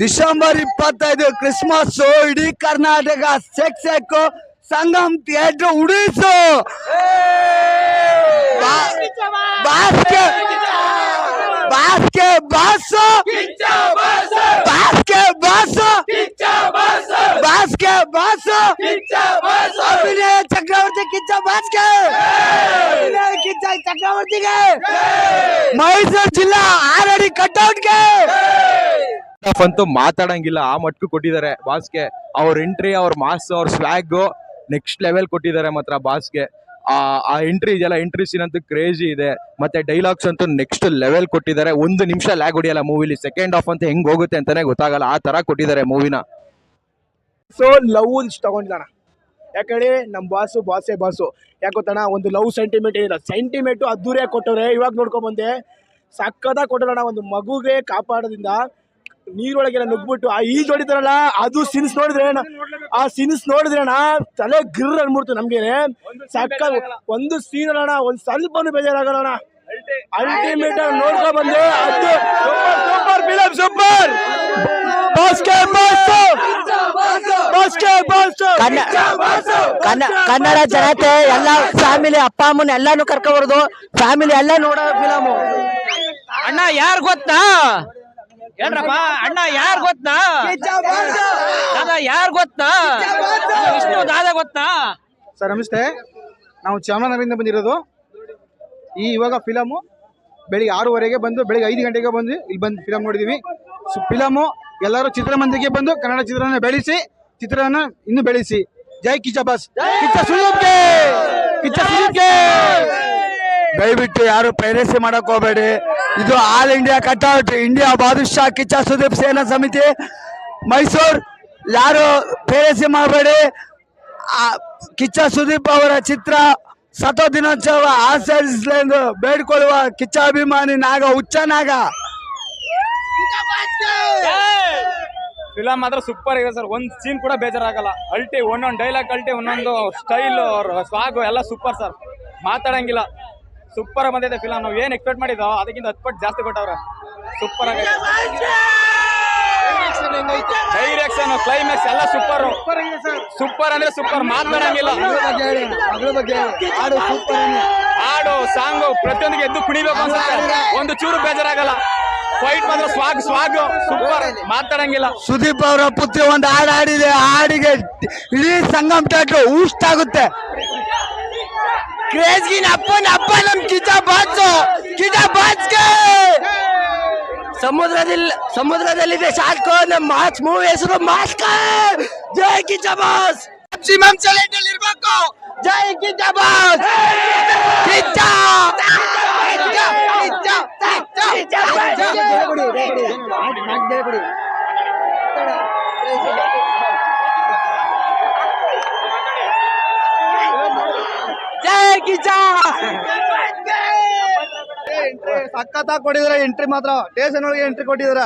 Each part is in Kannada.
ಡಿಸೆಂಬರ್ ಇಪ್ಪತ್ತೈದು ಕ್ರಿಸ್ಮಸ್ ಇಡೀ ಕರ್ನಾಟಕ ಸೆಕ್ ಸೆಕ್ ಸಂಗಮ್ ಥಿಯೇಟರ್ ಉಡಿಸು. ಬಾಸ್ಕೆ ಬಾಸ್ಕೆ ಬಾಸು. ಬಾಸ್ಕೆ ಬಾಸು. ಬಾಸ್ಕೆ ಬಾಸು. ಅಭಿನಯ ಚಕ್ರವರ್ತಿ ಕಿಚ್ಚ ಬಾಸ್ಕೆ. ಅಭಿನಯ ಕಿಚ್ಚ ಚಕ್ರವರ್ತಿಗೆ. ಮೈಸೂರು ಜಿಲ್ಲಾ ಆರಡಿ ಕಟ್ಔಟ್ಗೆ ಆಫ್ ಅಂತೂ ಮಾತಾಡಂಗಿಲ್ಲ. ಆ ಮಟ್ಕು ಕೊಟ್ಟಿದ್ದಾರೆ ಬಾಸ್ಗೆ. ಅವ್ರ ಎಂಟ್ರಿ ಅವ್ರ ಮಾಸ್ ಅವ್ರ ಸ್ವ್ಯಾಗು ನೆಕ್ಸ್ಟ್ ಲೆವೆಲ್ ಕೊಟ್ಟಿದ್ದಾರೆ ಮಾತ್ರ ಬಾಸ್ಗೆ. ಆ ಎಂಟ್ರಿ ಇದೆಯಲ್ಲ ಎಂಟ್ರಿ ಸೀನ್ ಅಂತೂ ಕ್ರೇಜಿ ಇದೆ. ಮತ್ತೆ ಡೈಲಾಗ್ಸ್ ಅಂತೂ ನೆಕ್ಸ್ಟ್ ಲೆವೆಲ್ ಕೊಟ್ಟಿದ್ದಾರೆ. ಒಂದು ನಿಮಿಷ ಲ್ಯಾಗ್ ಹೊಡಿಯಲ್ಲ ಮೂವಿಲಿ ಸೆಕೆಂಡ್ ಆಫ್ ಅಂತ ಹೆಂಗ್ ಹೋಗುತ್ತೆ ಅಂತಾನೆ ಗೊತ್ತಾಗಲ್ಲ. ಆ ತರ ಕೊಟ್ಟಿದ್ದಾರೆ ಮೂವಿನ ಸೊ ಲವ್ ತಗೊಂಡಿದ್ದಾನ. ಯಾಕಂದ್ರೆ ನಮ್ಮ ಬಾಸು, ಬಾಸೇ ಬಾಸು. ಯಾಕೆ ಗೊತ್ತಣ ಒಂದು ಲವ್ ಸೆಂಟಿಮೆಂಟ್ ಏನಿಲ್ಲ ಸೆಂಟಿಮೆಂಟು ಅದ್ದೂರಿಯಾಗಿ ಕೊಟ್ಟವ್ರೆ. ಇವಾಗ ನೋಡ್ಕೊಂಡ್ ಬಂದೆ ಸಕ್ಕದಾಗ ಕೊಟ್ಟರಣ್ಣ ಒಂದು ಮಗುಗೆ ಕಾಪಾಡೋದ್ರಿಂದ ನೀರೊಳಗೆಲ್ಲ ನುಗ್ಬಿಟ್ಟು ಆ ಈಜ್ ಹೊಡಿತಾರಲ್ಲ ಅದು ಸಿನ್ಸ್ ನೋಡಿದ್ರೆ ಆ ಸಿನ್ಸ್ ನೋಡಿದ್ರೆ ಅಣ್ಣ ತಲೆ ಗಿರ್ ಅನ್ಬಿಡ್ತು ನಮ್ಗೆ ಸಕ್ಕ ಒಂದು ಸೀನ್ ಅಲ್ಲಣ್ಣ ಒಂದ್ ಸ್ವಲ್ಪನೂ ಬೇಜಾರಾಗಲ್ಲ ಅಣ್ಣ ಅಲ್ಟಿಮೇಟ್ ಆಗಿ ನೋಡ್ಕೊಂಡ್ ಬಂದೆ ಅದು ಸೂಪರ್ ಫಿಲಂ ಸೂಪರ್! ಕನ್ನಡ ಜನತೆ ಎಲ್ಲ ಫ್ಯಾಮಿಲಿ ಅಪ್ಪ ಅಮ್ಮನ ಎಲ್ಲಾನು ಕರ್ಕೊಬಾರ್ದು ಫ್ಯಾಮಿಲಿ ಎಲ್ಲ ನೋಡೋ ಫಿಲಮು. ಅಣ್ಣ ಯಾರು ಗೊತ್ತಾ? ಹೇಳ್ರಪ್ಪ ಅಣ್ಣ ಯಾರ್ ಗೊತ್ತಾ? ದಾದಾ ಯಾರ್ ಗೊತ್ತಾ? ವಿಷ್ಣು ದಾದಾ ಗೊತ್ತಾ? ಸರ್ ನಮಸ್ತೆ. ನಾವು ಚಾಮರಾಜನಗರದಿಂದ ಬಂದಿರೋದು. ಈ ಇವಾಗ ಫಿಲಮು ಬೆಳಿಗ್ಗೆ ಆರೂವರೆಗೆ ಬಂದು ಬೆಳಿಗ್ಗೆ ಐದು ಗಂಟೆಗೆ ಬಂದು ಇಲ್ಲಿ ಬಂದು ಫಿಲಮ್ ನೋಡಿದೀವಿ. ಸೊ ಫಿಲಮು ಎಲ್ಲರೂ ಚಿತ್ರಮಂದಿಗೆ ಬಂದು ಕನ್ನಡ ಚಿತ್ರನ ಬೆಳೆಸಿ ಚಿತ್ರನ ಇನ್ನೂ ಬೆಳೆಸಿ. ಜೈ ಕಿಚ್ಚ ಬಾಸ್. ಕಿಚ್ಚ ಸುದೀಪ್ಗೆ! ಕಿಚ್ಚ ಸುದೀಪ್ಗೆ! ದಯವಿಟ್ಟು ಯಾರು ಪೈರಸಿ ಮಾಡಕ್ ಹೋಗಬೇಡಿ. ಇದು ಆಲ್ ಇಂಡಿಯಾ ಕಟ್ಔಟ್. ಇಂಡಿಯಾ ಬಾದುಷಾ ಕಿಚ್ಚ ಸುದೀಪ್ ಸೇನಾ ಸಮಿತಿ. ಮೈಸೂರು, ಯಾರು ಪೈರಸಿ ಮಾಡಬೇಡಿ. ಕಿಚ್ಚ ಸುದೀಪ್ ಅವರ ಚಿತ್ರ ಸತ ದಿನೋತ್ಸವ ಆಚರಿಸಲೆಂದು ಬೇಡ್ಕೊಳ್ಳುವ ಕಿಚ್ಚ ಅಭಿಮಾನಿ ನಾಗ, ಹುಚ್ಚ ನಾಗ. ಫಿಲಮ್ ಮಾತ್ರ ಸೂಪರ್ ಇದೆ ಸರ್. ಒಂದು ಸೀನ್ ಕೂಡ ಬೇಜಾರಾಗಲ್ಲ. ಅಲ್ಟಿ ಒಂದೊಂದು ಡೈಲಾಗ್ ಅಲ್ಟಿ ಒಂದೊಂದು ಸ್ಟೈಲ್ ಸ್ವಾಗು ಎಲ್ಲ ಸೂಪರ್ ಸರ್. ಮಾತಾಡಂಗಿಲ್ಲ. ಸೂಪರ್ ಬಂದಿದೆ ಫಿಲಮ್ ನಾವು ಏನ್ ಎಕ್ಸ್ಪೆಕ್ಟ್ ಮಾಡಿದೋ ಅದಕ್ಕಿಂತ ಹತ್ತು ಪಟ್ಟು ಜಾಸ್ತಿ ಕೊಟ್ಟವ್ರೆ. ಸೂಪರ್ ಆಗೈತೆ ಡೈರೆಕ್ಷನ್ ಕ್ಲೈಮ್ಯಾಕ್ಸ್ ಎಲ್ಲ ಸೂಪರ್ ಸೂಪರ್ ಅಂದ್ರೆ ಸೂಪರ್ ಮಾತಾಡಂಗಿಲ್ಲ. ಹಾಡು ಸಾಂಗು ಪ್ರತಿಯೊಂದಿಗೆ ಎದ್ದು ಕುಣಿಬೇಕು ಅನ್ಸುತ್ತೆ. ಒಂದು ಚೂರು ಬೇಜಾರಾಗಲ್ಲ. ಫೈಟ್ ಮಾತ್ರ ಸ್ವಾಗ್ ಸ್ವಾಗ್ ಸೂಪರ್ ಮಾತಾಡಂಗಿಲ್ಲ. ಸುದೀಪ್ ಅವರ ಪುತ್ರಿ ಒಂದು ಹಾಡು ಹಾಡಿದೆ. ಹಾಡಿಗೆ ಇಡೀ ಸಂಗಮ್ ಥಿಯೇಟ್ರ್ ಊಸ್ಟ್ ಆಗುತ್ತೆ ಕ್ರೇಜ್ಗಿನ ಅಪ್ಪನ ಅಪ್ಪ ನಮ್ ಕಿಚ್ಚ ಬಾಚು ಕಿಚ್ಚ ಬಾಚ್ಗೆ ಸಮುದ್ರದಲ್ಲಿ ಸಮುದ್ರದಲ್ಲಿದೆ ಶಾರ್ಕು ನಮ್ಮ ಮಾಸ್ ಮೂವಿ ಹೆಸರು ಮಾಸ್ಕ ಜೈ ಕಿಚ್ಚ ಬಾಸ್ ಮ್ಯಾಕ್ಸಿಮಮ್ ಸೆಲೆಕ್ಟ್ ಅಲ್ಲಿ ಇರ್ಬೇಕು ಜೈ ಕಿಚ್ಚ ಬಾಸ್ ಕಿಚ್ಚ ಜೈ ಕಿಚ್ಚ ಸಖತ್ತಾಗಿ ಕೊಟ್ಟಿದ್ರ ಎಂಟ್ರಿ ಮಾತ್ರ. ಸ್ಟೇಷನ್ ಒಳಗೆ ಎಂಟ್ರಿ ಕೊಟ್ಟಿದ್ರ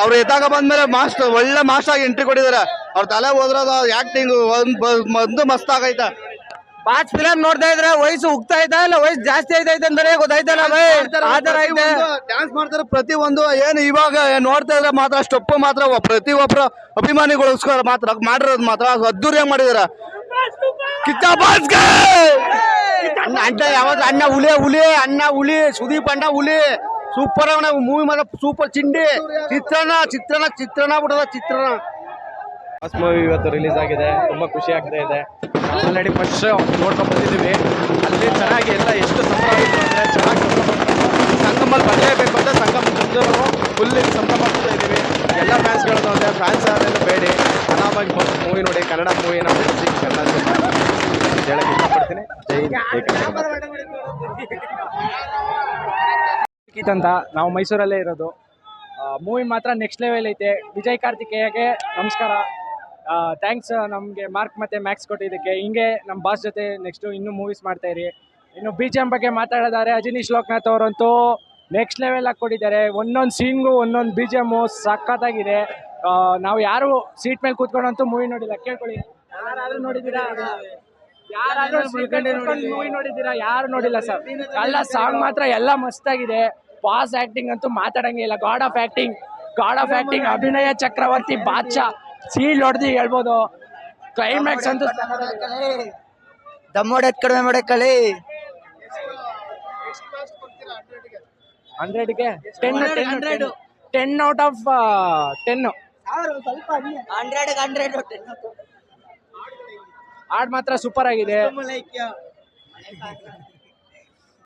ಅವ್ರು ಎದ್ದಾಗ ಬಂದ್ಮೇಲೆ ಮಾಸ್ಟ್ ಒಳ್ಳೆ ಮಾಸ್ಟ್ ಆಗಿ ಎಂಟ್ರಿ ಕೊಟ್ಟಿದ್ದಾರೆ. ಅವ್ರ ತಲೆ ಹೋದ್ರದ ಆಕ್ಟಿಂಗ್ ಒಂದು ಮಸ್ತ್ ಆಗೈತ? ಪಾಚ್ ಫಿಲಂ ನೋಡ್ತಾ ಇದ್ರೆ ವಯಸ್ಸು ಉಗ್ತಾ ಐತಾ ಇಲ್ಲ ವಯಸ್ಸು ಜಾಸ್ತಿ ಐತೈತೆ ಅಂತಾನೆ ಗೊತ್ತಾಯ್ತಲ್ಲ ಬೈ? ಐತೆ. ಡ್ಯಾನ್ಸ್ ಮಾಡ್ತಾರೆ ಪ್ರತಿ ಒಂದು ಏನು ಇವಾಗ ನೋಡ್ತಾ ಇದ್ರೆ ಮಾತ್ರ ಸ್ಟೆಪ್ ಮಾತ್ರ ಪ್ರತಿ ಒಬ್ಬರ ಅಭಿಮಾನಿಗಳಿಗೋಸ್ಕರ ಮಾತ್ರ ಮಾಡಿರೋದು ಮಾತ್ರ ಅದು ಅದ್ದೂರಿಯಾಗಿ ಮಾಡಿದಾರೆ ಕಿಚ್ಚ ಬಾಸ್ಗೆ! ಅಣ್ಣ ಅಣ್ಣ ಯಾವ್ದು ಅಣ್ಣ ಹುಲಿ ಹುಲಿ ಅಣ್ಣ ಹುಲಿ ಸುದೀಪ್ ಅಣ್ಣ ಹುಲಿ ಸೂಪರ್ ಅವನ ಮೂವಿ ಮಾತ್ರ ಸೂಪರ್ ಚಿಂಡಿ. ಚಿತ್ರಣ ಚಿತ್ರಣ ಚಿತ್ರಣ ಬಿಡದ ಚಿತ್ರಣ ಫಸ್ಟ್ ಮೂವಿ ಇವತ್ತು ರಿಲೀಸ್ ಆಗಿದೆ. ತುಂಬ ಖುಷಿ ಆಗ್ತಾ ಇದೆ. ಆಲ್ರೆಡಿ ಫಸ್ಟ್ ನೋಡ್ಕೊಂಡು ಬಂದಿದ್ದೀವಿ. ಅಲ್ಲಿ ಚೆನ್ನಾಗಿ ಎಲ್ಲ ಎಷ್ಟು ಸಂಭ್ರಮ ಅಂದರೆ ಚೆನ್ನಾಗಿ ಸಂಗಮಲ್ಲಿ ಬರಲೇಬೇಕು ಅಂತ ಸಂಗಮ ಬಂದು ಫುಲ್ ಸಂಭ್ರಮ ಮಾಡ್ತಾ ಇದ್ದೀವಿ. ಎಲ್ಲ ಫ್ಯಾನ್ಸ್ಗಳದ್ದು ಅಂದರೆ ಫ್ಯಾನ್ಸ್ ಯಾರೆಲ್ಲ ಬೇಡಿ. ಆರಾಮಾಗಿ ಮೂವಿ ನೋಡಿ ಕನ್ನಡ ಮೂವಿನ ಅಂತ ನಾವು ಮೈಸೂರಲ್ಲೇ ಇರೋದು. ಮೂವಿ ಮಾತ್ರ ನೆಕ್ಸ್ಟ್ ಲೆವೆಲ್ ಐತೆ. ವಿಜಯ್ ಕಾರ್ತಿಕೇಯಗೆ ನಮಸ್ಕಾರ. ಥ್ಯಾಂಕ್ಸ್ ನಮಗೆ ಮಾರ್ಕ್ ಮತ್ತೆ ಮ್ಯಾಕ್ಸ್ ಕೊಟ್ಟಿದ್ದಕ್ಕೆ. ಹಿಂಗೆ ನಮ್ಮ ಬಾಸ್ ಜೊತೆ ನೆಕ್ಸ್ಟು ಇನ್ನೂ ಮೂವೀಸ್ ಮಾಡ್ತಾ ಇರಿ. ಇನ್ನು ಬಿ ಜಿ ಎಂ ಬಗ್ಗೆ ಮಾತಾಡೋದಾದ್ರೆ ಅಜಿನೀಶ್ ಲೋಕನಾಥ್ ಅವರಂತೂ ನೆಕ್ಸ್ಟ್ ಲೆವೆಲ್ ಆಗಿ ಕೊಟ್ಟಿದ್ದಾರೆ. ಒಂದೊಂದು ಸೀನ್ಗೂ ಒಂದೊಂದು ಬಿ ಜಿ ಎಮ್ಮು ಸಖತ್ತಾಗಿದೆ. ನಾವು ಯಾರು ಸೀಟ್ ಮೇಲೆ ಕೂತ್ಕೊಂಡಂತೂ ಮೂವಿ ನೋಡಿಲ್ಲ. ಕೇಳ್ಕೊಳ್ಳಿ. ಯಾರಾದರೂ ನೋಡಿದ್ದೀರಾ? ಮೂವಿ ನೋಡಿದ್ದೀರಾ? ಯಾರು ನೋಡಿಲ್ಲ ಸರ್. ಎಲ್ಲ ಸಾಂಗ್ ಮಾತ್ರ ಎಲ್ಲ ಮಸ್ತಾಗಿದೆ ಪಾಸ್ ಆಕ್ಟಿಂಗ್ ಅಂತೂ ಮಾತಾಡಂಗೆ ಇಲ್ಲ. God of acting god of acting ಅಭಿನಯ ಚಕ್ರವರ್ತಿ ಬಾದ್ಶಾ ಸೀಲ್ ಹೊಡೆದು ಹೇಳ್ಬೋದು. ಕ್ಲೈಮ್ಯಾಕ್ಸ್ ಅಂತೂ ದಮ್ಮೋಡೆತ್ ಕಡಿಮೆ ಮಾಡೋ ಕಳಿ ಹಂಡ್ರೆಡ್ಗೆ ten ten ten out of ten hundred hundred ಹಾಡ್ ಮಾತ್ರ ಸೂಪರ್ ಆಗಿದೆ.